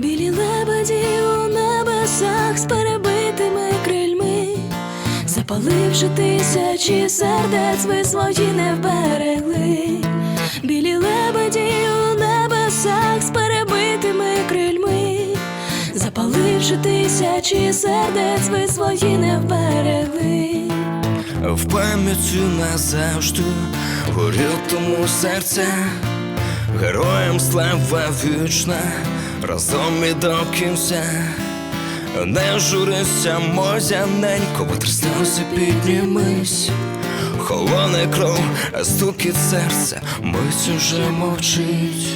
білі лебеді у небесах з перебитими крильми, запаливши тисячі сердець, ви свої не вберегли, білі лебеді у небесах з перебитими крильми, запаливши тисячі сердець, ви свої не вберегли. В пам'яті назавжди горів тому серце, героям слава вічна разом і до кінця. Не журися, мозяненько, витри сльози піднімись. Холоне кров, стукіт серця, мить уже мовчить.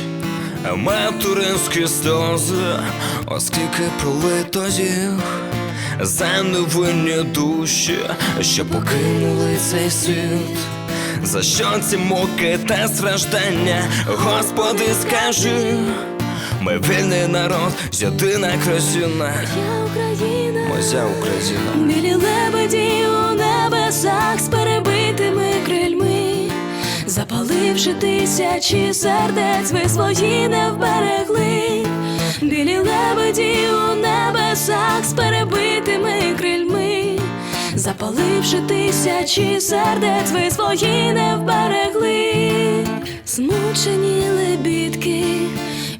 Материнські сльози, оскільки пролито їх за невинні душі, що покинули цей світ. За що ці муки та страждання, Господи, скажи, ми вільний народ, єдина країна, Я Україна, моя Україна. білі лебеді у небесах з перебитими крильми, запаливши тисячі сердець, ви свої не вберегли. Білі лебеді у небесах з перебитими крильми, запаливши тисячі сердець, ви свої не вберегли. Змучені лебідки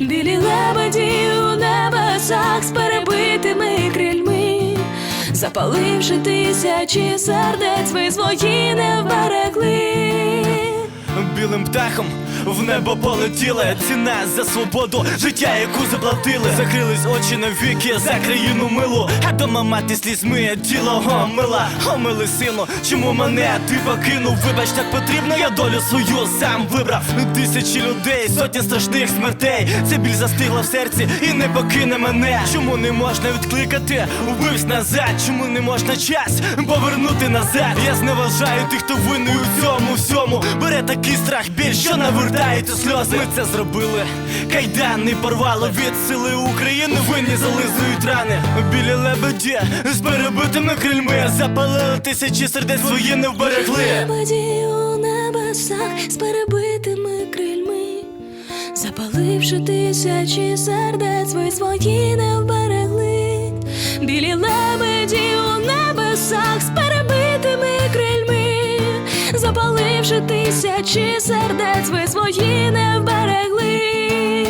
Білі лебеді у небесах з перебитими крильми, запаливши тисячі сердець, ви свої не вберегли. Білим птахом в небо полетіли ціна за свободу, життя, яку заплатили. Закрились очі навіки за країну милу, а дома мати слізьми тіло омила. Омили сину, чому мене ти покинув? Вибач, так потрібно, я долю свою сам вибрав. Тисячі людей, сотні страшних смертей. Це біль застигла в серці і не покине мене. Чому не можна відкликати? Вбивсь назад, чому не можна час повернути назад? Я зневажаю тих, хто винний у цьому всьому. Бере такий страх біль, що навертають у сльози. Ми це зробили. Кайдани порвало від сили України. Винні зализують рани. Білі лебеді з перебитими крильми. Запалили тисячі сердець свої не вберегли. Лебеді у небесах з перебитими крильми, запаливши тисячі сердець, ви свої не вберегли. Білі лебеді Боже, тисячі сердець ви свої не вберегли.